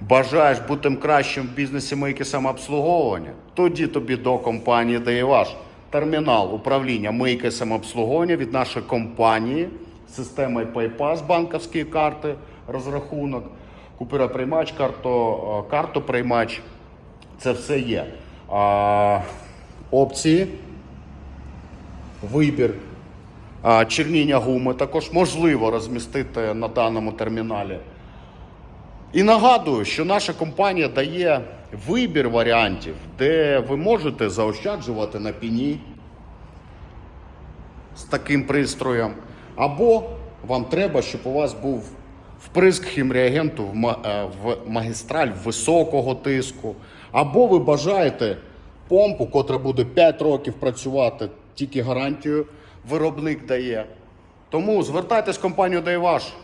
Бажаєш бути кращим в бізнесі мийки самообслуговування? Тоді тобі до компанії «Деєваш». Термінал управління мийки самообслуговування від нашої компанії з системою PayPass, банківські карти, розрахунок, купюра приймач, карто, е, приймач. Це все є. А, опції, вибір, а, черніння гуми також можливо розмістити на даному терміналі. І нагадую, що наша компанія дає вибір варіантів, де ви можете заощаджувати на піні з таким пристроєм, або вам треба, щоб у вас був вприск хімреагенту в е, магістраль високого тиску, або ви бажаєте помпу, котра буде 5 років працювати, тільки гарантію виробник дає. Тому звертайтесь в компанію «Дайваш».